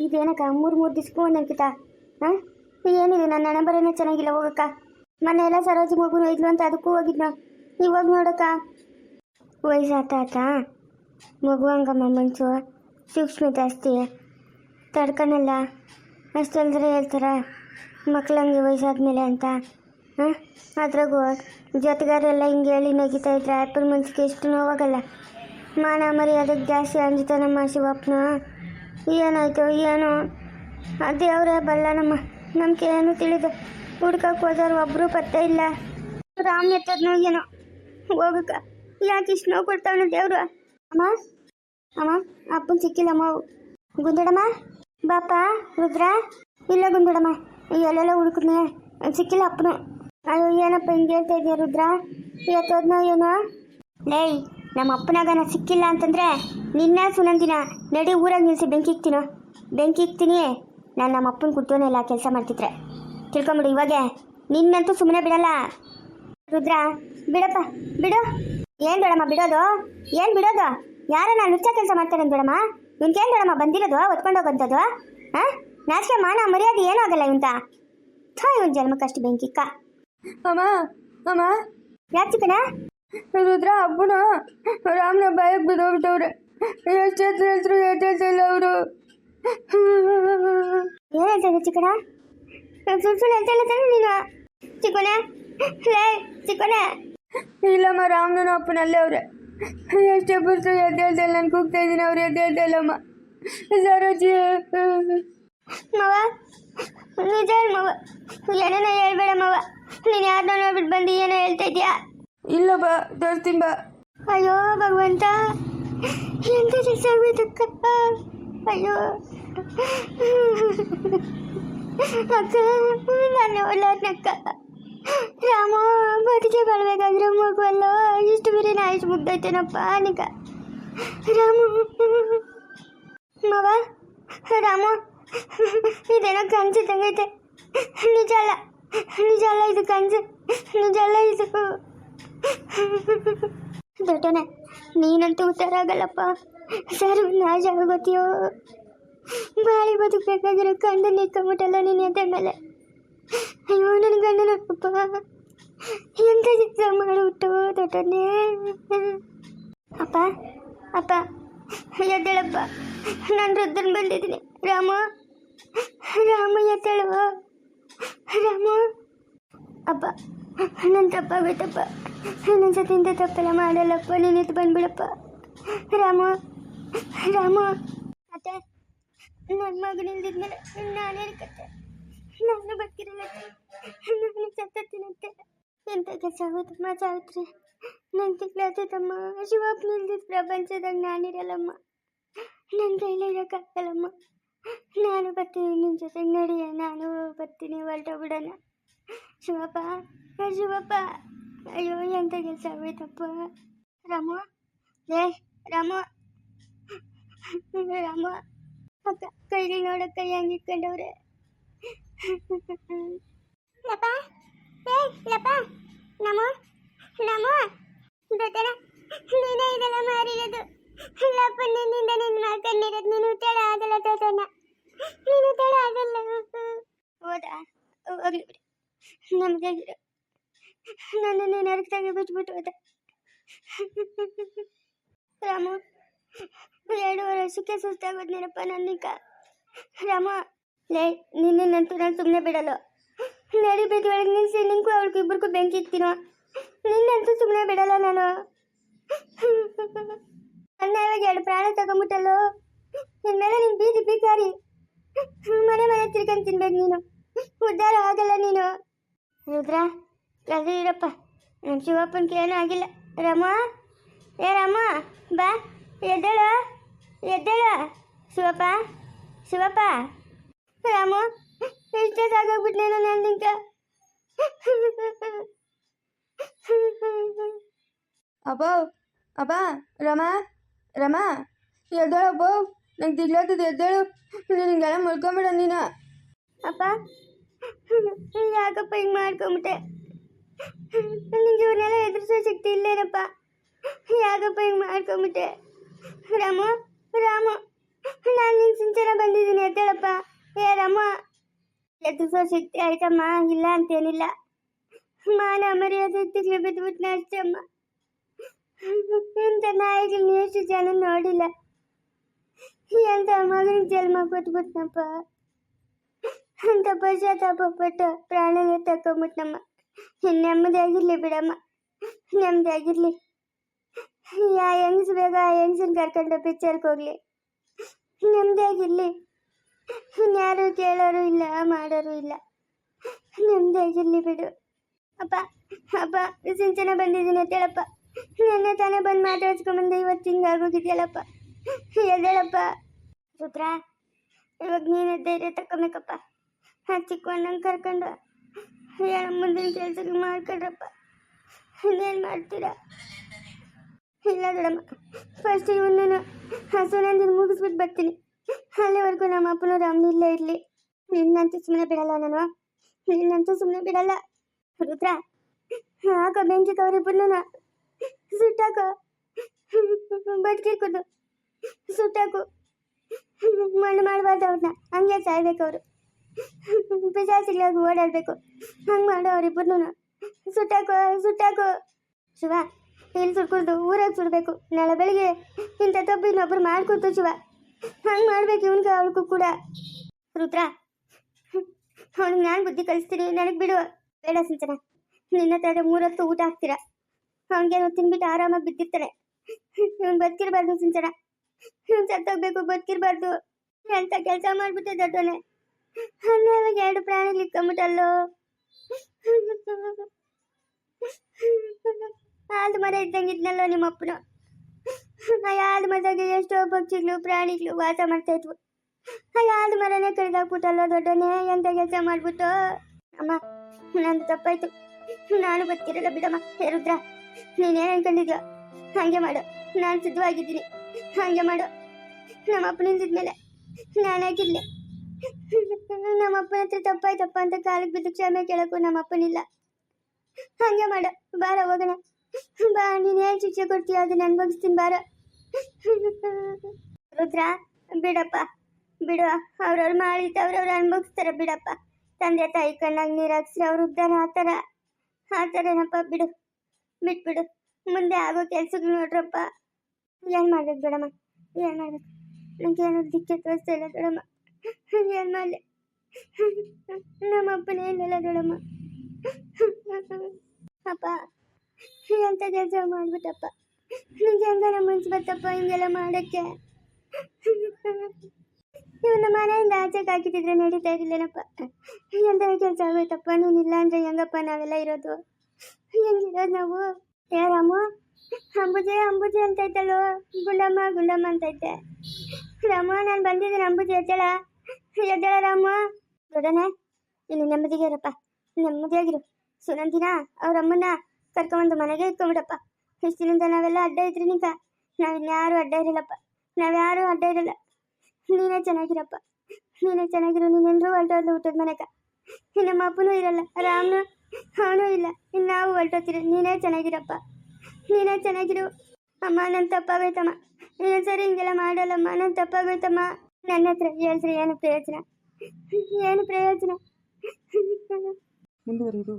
ಇದೇನಕ್ಕ ಮೂರು ಮೂರು ದಿವ್ಸಕ್ಕೂ ಒಂದೊಂದ್ಕಿತ ಹಾಂ ಏನಿದೆ? ನನ್ನ ನಂಬರ್ ಏನೋ ಚೆನ್ನಾಗಿಲ್ಲ, ಹೋಗಕ್ಕ. ಮೊನ್ನೆ ಎಲ್ಲ ಸರೋಜಿ ಮಗುನು ಇದ್ಲು ಅಂತ ಅದಕ್ಕೂ ಹೋಗಿದ್ನ? ಇವಾಗ ನೋಡಕ್ಕ. ವಯಸ್ಸಾತಾತ ಮಗು ಹಂಗಮ್ಮ ಮನ್ಸು ಸೂಕ್ಷ್ಮ ಜಾಸ್ತಿ ತಡ್ಕೊಳಲ್ಲ ಅಷ್ಟಲ್ದ್ರೆ ಹೇಳ್ತಾರ ಮಕ್ಳಂಗೆ ವಯಸ್ಸಾದ್ಮೇಲೆ ಅಂತ. ಹಾಂ ಅದ್ರಾಗೂ ಜೊತೆಗಾರೆಲ್ಲ ಹಿಂಗೆ ಹೇಳಿ ನಗಿತಾ ಇದ್ರೆ ಆ್ಯಪಲ್ ಮನ್ಸಿಗೆ ಎಷ್ಟು ನೋವಾಗಲ್ಲ. ಮಾನ ಅದಕ್ಕೆ ಜಾಸ್ತಿ ಅಂಜಿತಾನಮ್ಮ ಶಿವಪ್ಪನ. ಏನಾಯ್ತು ಏನು. ದೇವರೇ ಬಲ್ಲ ನಮ್ಮ ನಮ್ಗೆ ಏನು ತಿಳಿದು? ಹುಡ್ಕಕ್ಕೆ ಹೋದವ್ರು ಒಬ್ಬರು ಪತ್ತೆ ಇಲ್ಲ. ರಾಮ್ ಎತ್ತದ್ನೋ ಏನೋ. ಹೋಗಕ್ಕ, ಯಾಕೆ ಇಷ್ಟು ನೋವು ಕೊಡ್ತಾವನು ದೇವ್ರು? ಅಮ್ಮ ಅಮ್ಮ, ಅಪ್ಪನ ಸಿಕ್ಕಿಲ್ಲಮ್ಮ ಗುಂದಡಮ್ಮ ಬಾಪ, ರುದ್ರ, ಇಲ್ಲ ಗುಂದಡಮ್ಮ ಎಲ್ಲೆಲ್ಲ ಹುಡುಕಿದ್ನೆ. ಸಿಕ್ಕಿಲ್ಲ ಅಪ್ಪನು. ಅಯ್ಯೋ, ಏನಪ್ಪ ಹಿಂಗೆ ಹೇಳ್ತಾ ಇದೆಯಾ ರುದ್ರ? ಎತ್ತೋದ್ನೋ ಏನೋ? ಲೇಯ್ ನಮ್ಮ ಅಪ್ಪನಾಗನ ಸಿಕ್ಕಿಲ್ಲ ಅಂತಂದ್ರೆ ನಿನ್ನ ಸುನಂದಿನ ನಡಿ ಊರಾಗ ನಿಲ್ಲಿಸಿ ಬೆಂಕಿ ಇಕ್ತೀನೋ? ಬೆಂಕಿ ಇಕ್ತೀನಿ ನಾನು ನಮ್ಮ ಅಪ್ಪನ ಕುಟ್ಟೋನೆಲ್ಲ ಕೆಲಸ ಮಾಡ್ತಿದ್ರೆ. ತಿಳ್ಕೊಂಬಿಡು ಇವಾಗೆ. ನಿನ್ನಂತೂ ಸುಮ್ಮನೆ ಬಿಡಲ್ಲ. ರುದ್ರ ಬಿಡಪ್ಪ ಬಿಡು. ಏನು ಬೇಡಮ್ಮ ಬಿಡೋದು? ಏನು ಬಿಡೋದು? ಯಾರು ನಾನು ನೃತ್ಯ ಕೆಲಸ ಮಾಡ್ತಾರೆ ಬೇಡಮ್ಮ ಇವ್ನ್ಕೇನ್ ಬೇಡಮ್ಮ ಬಂದಿರೋದು ಹೊತ್ಕೊಂಡು ಹೋಗೋಂಥದ್ದು? ಹಾ? ನಾಚಿಕೆ ಮಾನ ಮರ್ಯಾದೆ ಏನೂ ಆಗಲ್ಲ ಇವಂತ ಥೋ ಇವನ್ ಜನ್ಮಕ್ಕಷ್ಟು ಬೆಂಕಿಕ್ಕ. ಅಮ್ಮ ಅಮ್ಮ. ಯಾಕೆ ಚಿಕ್ಕಣ ರುದ್ರ ಹಬ್ಬನ ರಾಮನ ಬಾಯಕ್ಕೆ ಬಿದ್ದೋಗ್ಬಿಟ್ಟವ್ರೆ. ಎಷ್ಟು ಹೆಸರು ಹೆಸರು ಇಲ್ಲ ಅವರು ಏನ್ ಹೇಳ್ತಾ ಚಿಕ್ಕಣ ಸುಳ್ಳು ಸುಳ್ಳು ಹೇಳ್ತಾನೆ ನೀನು ಚಿಕ್ಕಣ ಲೇ ಚಿಕ್ಕಣ ಇಲ್ಲಮ್ಮ ರಾಮನ ಅಪ್ಪನಲ್ಲೇ ಅವ್ರೆ ಎಷ್ಟೇ ಬರ್ತೋ ಎದ್ದೇಳ್ದಲ್ಲ ನಾನು ಕೂಗ್ತಾ ಇದ್ದೀನಿ ಅವ್ರು ಎದ್ದೇಳ್ದಲ್ಲಮ್ಮ ಸರೋಜಿ ಮವ ನಿಜ ಮವ ಏನೇನ ಹೇಳ್ಬೇಡ ಮವ ನೀನು ಯಾರನ್ನ ನೋಡ್ಬಿಟ್ಟು ಬಂದು ಏನೋ ಹೇಳ್ತಾ ಇದೀಯಾ ಇಲ್ಲ ಬಾ, ತೋರಿಸ್ತೀನಿ ಬಾ. ಅಯ್ಯೋ ಭಗವಂತ. ಎಂತ ಕೆಲಸ ಆಗೋಯ್ತಕ್ಕ ಅಯ್ಯೋ ಅಕ್ಕ ನಾನು ಒಳ್ಳೆಯಕ್ಕ ರಾಮ ಬದುಕೆ ಬಾಳ್ಬೇಕಾದ್ರೆ ಮಗು ಅಲ್ಲ ಇಷ್ಟು ಬೇರೆ ನಾ ಇಷ್ಟು ಮುಗ್ದೈತೇನಪ್ಪ ನಿಕ ರಾಮು ಮವ ರಾಮು ಇದೇನೋ ಕನ್ಸಿದ್ದಂಗೈತೆ ನಿಜ ಅಲ್ಲ ನಿಜ ಅಲ್ಲ ಇದು ಕನ್ಸು ನಿಜ ಅಲ್ಲ ಇದು ದೊಡ್ಡನೆ ನೀನಂತೂ ಉತ್ತರ ಆಗಲ್ಲಪ್ಪ. ಸರ್ ನಾಶ ಆಗೋತೀಯೋ? ಬಾಳಿ ಬದುಕಬೇಕಾಗಿರೋ ಕಂಡು ನಿಕ್ಕಬಿಟ್ಟಲ್ಲ ನೀನು ಎದೆ ಮೇಲೆ? ಅಯ್ಯೋ, ನನ್ನ ಗಂಡ ನೋಡಪ್ಪ ಎಂತ ಚಿತ್ರ ಮಾಡಿಬಿಟ್ಟು ದೊಡ್ಡನೇ ಅಪ್ಪ ಅಪ್ಪ, ಎದ್ದೇಳಪ್ಪ. ನಾನು ರುದ್ರನ್ ಬಂದಿದ್ದೀನಿ. ರಾಮ ರಾಮ ಎದ್ದೇಳುವ ರಾಮ. ಅಪ್ಪ ನನ್ನ ತಪ್ಪಾಗೋಯ್ತಪ್ಪ ನನ್ನ ಸತಿಯಿಂದ ತಪ್ಪೆಲ್ಲ ಮಾಡಲ್ಲಪ್ಪ. ನೀನಿತ್ತು ಬಂದ್ಬಿಡಪ್ಪ. ರಾಮ ರಾಮ. ಅತ್ತೆ ನನ್ನ ಮಗನ ಇಲ್ದಿದ್ಮೇಲೆ ನಾನೇ ಕತ್ತೆ ನಾನು ಬದುಕಿರಲ್ಲ ನಾನು ಸತ್ತತ್ತಿನಂತೆ ಎಂತ ಆಗೋದಮ್ಮ ಸಾವಿತ್ರಿ. ನನ್ನ ತಿಕ್ಲಾತಮ್ಮ ತಮ್ಮ. ಇಲ್ದಿದ್ದ ಪ್ರಪಂಚದಾಗ ನಾನಿರಲ್ಲಮ್ಮ ನನ್ನ ಕೈಲಿ ಇರೋಕ್ಕಾಗಲ್ಲಮ್ಮ. ನಾನು ಬರ್ತೀನಿ ನಿನ್ನ ಜೊತೆ ನಡಿಯ ನಾನು ಬರ್ತೀನಿ, ಹೊರಟೋಗ್ಬಿಡೋಣ. ಶಿವಪ್ಪ ಶಿವಪ್ಪ ಅಯ್ಯೋ ಎಂತ ಕೆಲಸ ಆಗೋಯ್ತಪ್ಪ ರಾಮು ಲೇ ರಾಮು ರಾಮು ಅಕ್ಕ ಕೈಲಿ ನೋಡಕ್ಕ ಲಪ ನಮೋ ನಮೋ ದೊಡ್ಡನ ನೀನೇ ಇದೆಲ್ಲ ಮಾರಿರೋದು ಲಪ್ಪ ನಿನ್ನಿಂದ ನಿನ್ನ ಮಾಡ್ಕೊಂಡಿರೋದು ನೀನು ತಡ ಆಗಲ್ಲ ದೊಡ್ಡನ ನೀನು ತಡ ಆಗಲ್ಲ ಹೌದಾ ಹೋಗ್ಲಿ ಬಿಡಿ ನಮ್ದಾಗಿರೋ ನನ್ನನ್ನು ಬಿಟ್ಬಿಟ್ಟು ಹೋದ. ರಾಮು ಎರಡೂವರೆ ವರ್ಷಕ್ಕೆ ಸುಸ್ತಾಗೋದ್ನೇನಪ್ಪ ನನ್ನೀಗ ರಾಮ, ಲೇ ನಿನ್ನಂತೂ ನಾನು ಸುಮ್ಮನೆ ಬಿಡಲ್ಲ. ನಡಿ ಬೇದಿ ಒಳಗೆ ನಿಲ್ಸಿ ನಿಂಗೂ ಅವ್ಳಿಗೆ ಇಬ್ಬರಿಗೂ ಬೆಂಕಿ ಇಕ್ತೀನೋ? ನಿನ್ನಂತೂ ಸುಮ್ಮನೆ ಬಿಡಲ್ಲ ನಾನು. ನನ್ನ ಇವಾಗ ಎರಡು ಪ್ರಾಣ ತಗೊಂಬಿಟ್ಟಲ್ಲೋ? ಇನ್ಮೇಲೆ ನೀನು ಬೀದಿ ಬೀಕಾರಿ ಮನೆ ಮನೆ ತಿರ್ಕೊಂಡು ತಿನ್ಬೇಕು ನೀನು. ಉದ್ಧಾರ ಆಗಲ್ಲ ನೀನು. ರುದ್ರ ನಮ್ಮ ಶಿವಪ್ಪನಿಗೆ ಏನೂ ಆಗಿಲ್ಲ. ರಾಮ ಏ ರಾಮ ಬಾ ಎದ್ದೇಳು ಎದ್ದೇಳು. ಶಿವಪ್ಪ ಶಿವಪ್ಪ. ರಾಮು ಎಷ್ಟೇ ಸಾಕಾಗ್ಬಿಟ್ನೇನೋ ನಾನು ನಿಂಕ ಅಬ್ಬೋ ಅಬ್ಬ ರಮ ರಮ ಎದ್ದೇಳು ಅಬ್ಬೋ. ನಂಗೆ ದಿಗ್ಲಾತದ ಎದ್ದೇಳು. ನಿನಗೆಲ್ಲ ಮುಳ್ಕೊಂಬಿಡ ನೀನು. ಅಪ್ಪ ಯಾಕಪ್ಪ ಹಿಂಗೆ ಮಾಡ್ಕೊಂಬಿಟ್ಟೆ? ನಿಂಗೆ ಇವನ್ನೆಲ್ಲ ಎದುರಿಸೋ ಶಕ್ತಿ ಇಲ್ಲೇನಪ್ಪ. ಯಾಕಪ್ಪ ಹಿಂಗೆ ಮಾಡ್ಕೊಂಬಿಟ್ಟೆ? ರಾಮು ರಾಮು, ನಾನು ನಿನ್ನ ಸಿಂಚನ ಬಂದಿದ್ದೀನಿ, ಎದ್ದೇಳಪ್ಪ. ಏ, ರಾಮ, ಎದುರಿಸೋ ಶಕ್ತಿ ಆಯ್ತಮ್ಮ, ಇಲ್ಲ ಅಂತೇನಿಲ್ಲ. ಮಾನ ಮರ್ಯಾದೆ ತಿರ್ಗಿ ಬಿದ್ದುಬಿಟ್ನ ಅಮ್ಮ. ಇಂಥ ನಾಯಿಗಳನ್ನ ಎಷ್ಟು ಜನ ನೋಡಿಲ್ಲ. ಎಂಥ ಮಗನಿಗೆ ಜನ್ಮ ಕೊಟ್ಬಿಟ್ನಪ್ಪ. ಅಂತ ಪಶ್ಚಾತ್ತಾಪ ಪಟ್ಟು ಪ್ರಾಣನೇ ತಕೊಂಬಿಟ್ನಮ್ಮ ನೆಮ್ಮದಿಯಾಗಿರ್ಲಿ ಬಿಡಮ್ಮ. ನೆಮ್ಮದಿಯಾಗಿರ್ಲಿ. ಯಾ ಹೆಂಗ್ಸ್ ಬೇಗ ಹೆಂಗ್ಸನ್ ಕರ್ಕೊಂಡು ಪಿಕ್ಚರ್ಗೆ ಹೋಗ್ಲಿ. ನೆಮ್ಮದಿಯಾಗಿರ್ಲಿ. ಇನ್ಯಾರು ಕೇಳೋರು ಇಲ್ಲ, ಮಾಡೋರು ಇಲ್ಲ. ನೆಮ್ಮದಿಯಾಗಿರ್ಲಿ ಬಿಡು. ಅಪ್ಪ ಅಪ್ಪ, ಸಿಂಚನ ಬಂದಿದ್ದೀನಿ ಅಂತೇಳಪ್ಪ ನನ್ನ ತಾನೇ ಬಂದು ಮಾತಾಡ್ಸ್ಕೊಂಬಂದೆ ಇವತ್ತು ಹಿಂಗಾಗೋಗಿದ್ಯಲ್ಲಪ್ಪ ಎದ್ದೇಳಪ್ಪ. ರುದ್ರ, ಇವಾಗ ನೀನು ಧೈರ್ಯ ತಕೊಬೇಕಪ್ಪ ಆ ಚಿಕ್ಕವಣ್ಣಂಗೆ ಕರ್ಕೊಂಡು. ಹೇಳ ಮುಂದಿನ ಕೆಲಸಕ್ಕೆ ಮಾಡ್ಕೊಳ್ರಪ್ಪ ಇನ್ನೇನು ಮಾಡ್ತೀರಾ? ಇಲ್ಲ ದೊಡಮ್ಮ ಫಸ್ಟ್ ಇವನ್ನ ಹಸುನಂದಿನ ಮುಗಿಸ್ಬಿಟ್ಟು ಬರ್ತೀನಿ. ಅಲ್ಲಿವರೆಗೂ ನಮ್ಮ ಅಪ್ಪನ ರಾಮನಿಲ್ಲೇ ಇರಲಿ. ನಿನ್ನಂತೂ ಸುಮ್ಮನೆ ಬಿಡಲ್ಲ ನಾನು. ನಿನ್ನಂತೂ ಸುಮ್ಮನೆ ಬಿಡಲ್ಲ. ರುದ್ರ, ಹಾಕೋ ಬೆಂಕಿ ಅವರಿಬ್ಬರನ್ನ ಸುಟ್ಟಾಕೋ. ಬದುಕಿರ್ಕೋದು ಸುಟ್ಟಾಕು. ಮಣ್ಣು ಮಾಡಬಾರ್ದು ಅವ್ರನ್ನ. ಹಂಗೆ ಸಾಯ್ಬೇಕು ಅವರು. ಪಿಶಾಚಿಗಳಾಗಿ ಓಡಾಡಬೇಕು ಹಂಗೆ ಮಾಡೋ ಅವರಿಬ್ಬರನ್ನ ಸುಟ್ಟಾಕು ಸುಟ್ಟಾಕು. ಶಿವ ಇಲ್ಲಿ ಸುಟ್ಕೊಳ್ದು? ಊರಾಗ ಸುಡಬೇಕು. ನಾಳೆ ಬೆಳಿಗ್ಗೆ ಇಂಥ ತಪ್ಪು ಇನ್ನೊಬ್ರು ಮಾಡ್ಕೊಡ್ತು ಶಿವ. ಹಂಗೆ ಮಾಡ್ಬೇಕು ಇವನ್ಗೆ, ಅವಳಿಗೂ ಕೂಡ. ರುದ್ರ, ಅವ್ನಿಗೆ ನಾನು ಬುದ್ಧಿ ಕಲಿಸ್ತೀನಿ. ನನಗೆ ಬಿಡು. ಬೇಡ ಸಿಂಚನ. ನಿನ್ನ ತಡೆ ಮೂರೊತ್ತು ಊಟ ಹಾಕ್ತೀರಾ? ಅವನಿಗೇನು ತಿನ್ಬಿಟ್ಟು ಆರಾಮಾಗಿ ಬಿದ್ದಿರ್ತಾನೆ ಇವ್ನು ಬದುಕಿರ್ಬಾರ್ದು ಸಿಂಚನ. ಇವನು ಸತ್ತೋಗ್ಬೇಕು, ಬದುಕಿರ್ಬಾರ್ದು. ಎಂತ ಕೆಲಸ ಮಾಡ್ಬಿಟ್ಟೆ ದೊಡ್ಡವನೆ. ಅವಾಗ ಎರಡು ಪ್ರಾಣಿ ಇಟ್ಕೊಂಬಿಟ್ಟಲ್ಲೋ ಆಲ್ದು ಮರ ಇದ್ದಂಗಿದ್ನಲ್ಲೋ ನಿಮ್ಮ ಅಪ್ಪನು. ಯಾವ್ದು ಮರದಾಗ ಎಷ್ಟೋ ಪಕ್ಷಿಗಳು, ಪ್ರಾಣಿಗಳು ವಾಸ ಮಾಡ್ತಾ ಇದ್ವು. ಯಾವ್ದು ಮರನೇ ಕಡ್ದಾಕ್ಬಿಟ್ಟಲ್ಲೋ ದೊಡ್ಡನೇ ಎಂತ ಕೆಲಸ ಮಾಡ್ಬಿಟ್ಟು. ಅಮ್ಮ, ನಂದು ತಪ್ಪಾಯ್ತು. ನಾನು ಬದುಕಿರಲ್ಲ ಬಿಡಮ್ಮ ರುದ್ರ ನೀನೇನು ಅನ್ಕೊಂಡಿದ್ಯೋ? ಹಾಗೆ ಮಾಡು. ನಾನು ಸಿದ್ಧವಾಗಿದ್ದೀನಿ. ಹಾಗೆ ಮಾಡು. ನಮ್ಮ ಅಪ್ಪನ ಮೇಲೆ ನಾನಾಗಿರ್ಲಿ ನಮ್ಮ ಅಪ್ಪನ ಹತ್ರ ತಪ್ಪಾಯ್ತಪ್ಪ ಅಂತ ಕಾಲಿಗೆ ಬಿದ್ದು ಕ್ಷಮೆ ಕೇಳಕ್ಕೂ ನಮ್ಮ ಅಪ್ಪನಿಲ್ಲ. ಹಂಗೆ ಮಾಡ. ಬಾರ, ಹೋಗೋಣ. ಬಾ, ನೀನು ಏನು ಶಿಕ್ಷೆ ಕೊಡ್ತೀಯ? ಅದನ್ನ ಅನ್ಭವಿಸ್ತೀನಿ ಬಾರ. ರುದ್ರ, ಬಿಡಪ್ಪ. ಬಿಡು, ಅವ್ರವ್ರು ಮಾಡಿದ್ದು ಅವ್ರವ್ರು ಅನ್ಭವಿಸ್ತಾರೆ, ಬಿಡಪ್ಪ. ತಂದೆ ತಾಯಿ ಕಣ್ಣಾಗ ನೀರು ಹಾಕ್ಸ್ರಿ ಅವ್ರ ಉದ್ದಾರ, ಆ ಥರ. ಆ ಬಿಡು. ಬಿಟ್ಬಿಡು. ಮುಂದೆ ಆಗೋ ಕೆಲ್ಸಗಳು ನೋಡ್ರಪ್ಪ. ಏನು ಮಾಡ್ಬೇಕು, ಬಿಡಮ್ಮ? ಏನು ಮಾಡ್ಬೇಕು? ನನಗೆ ಏನೋ ದಿಕ್ಕೆ ತೋರಿಸ್ತಾ ಇಲ್ಲ ದೊಡಮ್ಮ ಏನು ಮಾಡಲಿ ನಮ್ಮ ಅಪ್ಪನೇ ಏನಿಲ್ಲ ದೊಡಮ್ಮ ಅಪ್ಪ ಎಂಥ ಕೆಲಸ ಮಾಡ್ಬಿಟ್ಟಪ್ಪ? ನನಗೆ ಹೆಂಗಾರ ಮನ್ಸು ಬತ್ತಪ್ಪ ಹಿಂಗೆಲ್ಲ ಮಾಡೋಕ್ಕೆ? ಇವನ್ನ ಮನೆಯಿಂದ ಆಚೆಗೆ ಹಾಕಿದ್ರೆ ನಡೀತಾ ಇರಲಿಲ್ಲನಪ್ಪ. ಎಂಥ ಕೆಲಸ ಆಗೋಯ್ತಪ್ಪ? ನೀನಿಲ್ಲ ಅಂದ್ರೆ ಹೆಂಗಪ್ಪ ನಾವೆಲ್ಲ ಇರೋದು? ಹೆಂಗಿರೋದು ನಾವು? ಯಾರಮ್ಮ ಅಂಬುಜೆ ಅಂಬುಜೆ ಅಂತ ಐತಲ್ಲೋ? ಗುಂಡಮ್ಮ ಗುಂಡಮ್ಮ ಅಂತ ಐತೆ. ರಾಮ, ನಾನು ಬಂದಿದ್ದೀನಿ ಅಂಬುಜೆ ಎದ್ದೇಳ. ಎದ್ದೇಳ ರಾಮ. ದೊಡ್ಡನೆ ನೀನು ನೆಮ್ಮದಿಗಿರಪ್ಪ ನೆಮ್ಮದಿಯಾಗಿರು. ಸುನಂದಿನ, ಅವ್ರ ಕರ್ಕೊಂಡು ಕರ್ಕೊಂಬಂದು ಮನೆಗೆ ಇಟ್ಕೊಂಬಿಡಪ್ಪ. ಇಷ್ಟಿನಿಂದ ನಾವೆಲ್ಲ ಅಡ್ಡ ಇದ್ರಿ ನಿಂಕ ನಾವಿನ್ಯಾರು ಅಡ್ಡ ಇರಲ್ಲಪ್ಪ. ನಾವ್ಯಾರು ಅಡ್ಡ ಇರಲ್ಲ. ನೀನೇ ಚೆನ್ನಾಗಿರಪ್ಪ. ನೀನೇ ಚೆನ್ನಾಗಿರು. ನೀನೆಲ್ಲರೂ ಹೊರಟೋದ್ಲು ಊಟದ ಮನೆಗ. ನಮ್ಮ ಅಪ್ಪನೂ ಇರಲ್ಲ. ರಾಮನು ಅವನು ಇಲ್ಲ. ಇನ್ನು ನಾವು ಹೊರಟೋತಿರಿ ನೀನೇ ಚೆನ್ನಾಗಿರಪ್ಪ. ನೀನೇ ಚೆನ್ನಾಗಿರು. ಅಮ್ಮ ನನ್ನ ತಪ್ಪಾಗೋಯ್ತಮ್ಮ. ಇನ್ನೊಂದ್ಸರಿ ಹಿಂಗೆಲ್ಲ ಮಾಡಲ್ಲಮ್ಮ. ನನ್ನ ತಪ್ಪಾಗೋಯ್ತಮ್ಮ. ನನ್ನ ಹತ್ರ ಹೇಳ್ಸ್ರಿ ಏನು ಪ್ರಯೋಜನ ಏನು ಪ್ರಯೋಜನ ಮುಂದುವರಿಯುವುದು